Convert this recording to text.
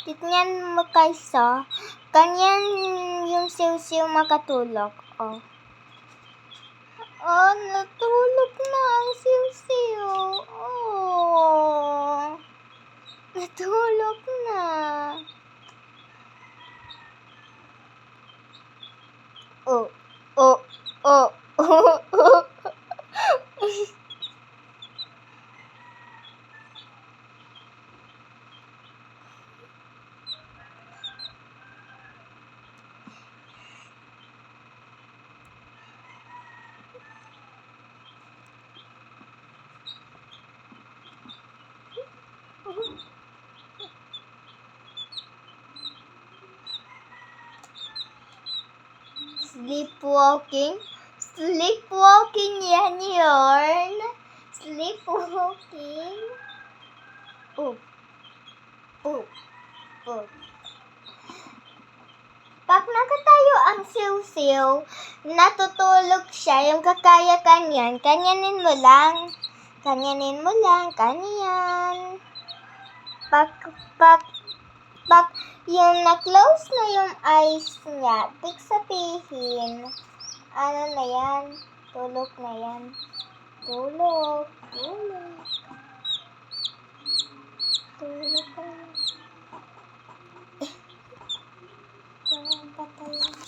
Tignan mo kaysa. Ganyan yung siw-siw makatulog. Oh. Oh, natulog na ang siw-siw. Oh. Natulog na. Oh, oh, oh, oh, oh. Sleepwalking? Sleepwalking yan yun. Sleepwalking. Oh. Oh. Oh. Pag nakatayo ang siw-siw, natutulog siya, yung kakaya kanyan, kanyanin mo lang. Kanyanin mo lang, kanyan. Pag, pag, pag yung na-close na yung eyes niya, big sabihin, ano na yan, tulog na yan. Tulog, tulog.